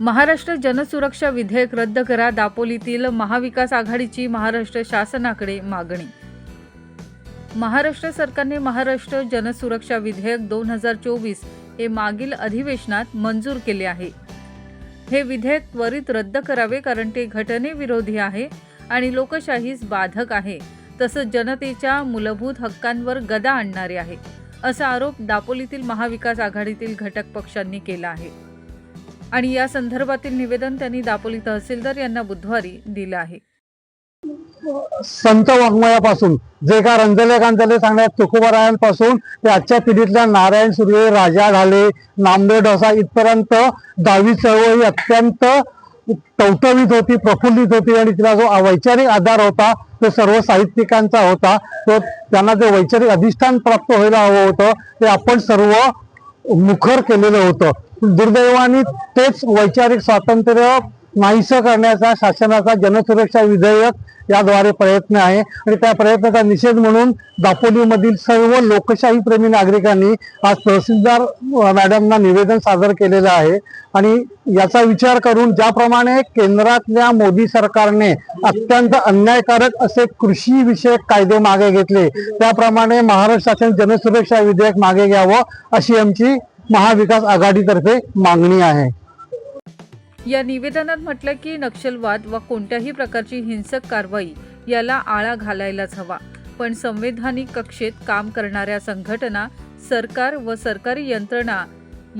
महाराष्ट्र जनसुरक्षा विधेयक रद्द करा दापोलीतील महाविकास आघाडीची महाराष्ट्र शासनाकडे मागणी. महाराष्ट्र सरकारने महाराष्ट्र जनसुरक्षा विधेयक दोन हजार चोवीस हे मागील अधिवेशनात मंजूर केले आहे. हे विधेयक त्वरित रद्द करावे कारण ते घटनेविरोधी आहे आणि लोकशाहीस बाधक आहे. तसंच जनतेच्या मूलभूत हक्कांवर गदा आणणारे आहे. असा आरोप दापोलीतील महाविकास आघाडीतील घटक पक्षांनी केला आहे. आणि या संदर्भातील निवेदन त्यांनी दापोली तहसीलदार यांना बुधवारी दिलं आहे. संत वाङ्मयापासून जे का रंजले गांजले सांगण्यात तुकोबारायांपासून ते आजच्या पिढीतल्या नारायण सुर्वे राजा ढाले नामदेव डोसा इथपर्यंत दहावी चळवळ ही अत्यंत टवटवीत होती प्रफुल्लित होती आणि तिला जो वैचारिक आधार होता तो सर्व साहित्यिकांचा होता तो त्यांना जे वैचारिक अधिष्ठान प्राप्त व्हायला हवं होतं ते आपण सर्व मुखर केलेलं होतं. दुर्दैवाने तेच वैचारिक स्वातंत्र्य नाहीसं करण्याचा शासनाचा जनसुरक्षा विधेयक याद्वारे प्रयत्न आहे. आणि त्या प्रयत्नाचा निषेध म्हणून दापोलीमधील सर्व लोकशाही प्रेमी नागरिकांनी आज तहसीलदार मॅडमना निवेदन सादर केलेलं आहे. आणि याचा विचार करून ज्याप्रमाणे केंद्रातल्या मोदी सरकारने अत्यंत अन्यायकारक असे कृषी विषयक कायदे मागे घेतले त्याप्रमाणे महाराष्ट्र शासन जनसुरक्षा विधेयक मागे घ्यावं अशी आमची महाविकास आघाडीतर्फे मागणी आहे. या निवेदनात म्हटलं की नक्षलवाद व कोणत्याही प्रकारची हिंसक कारवाई याला आळा घालायलाच हवा. पण संवैधानिक कक्षेत काम करणाऱ्या संघटना सरकार व सरकारी यंत्रणा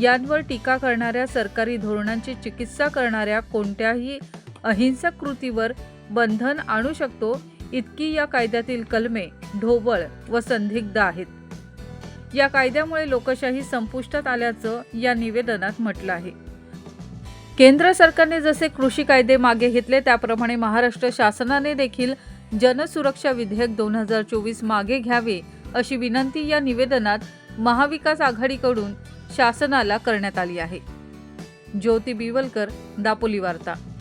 यांवर टीका करणाऱ्या सरकारी धोरणांची चिकित्सा करणाऱ्या कोणत्याही अहिंसक कृतीवर बंधन आणू शकतो इतकी या कायद्यातील कलमे ढोबळ व संदिग्ध आहेत. या कायद्यामुळे लोकशाही संपुष्टात आल्याचं या निवेदनात म्हटलं आहे. केंद्र सरकारने जसे कृषी कायदे मागे घेतले त्याप्रमाणे महाराष्ट्र शासनाने देखील जनसुरक्षा विधेयक दोन हजार चोवीस मागे घ्यावे अशी विनंती या निवेदनात महाविकास आघाडीकडून शासनाला करण्यात आली आहे. ज्योती बिवलकर दापोली वार्ता.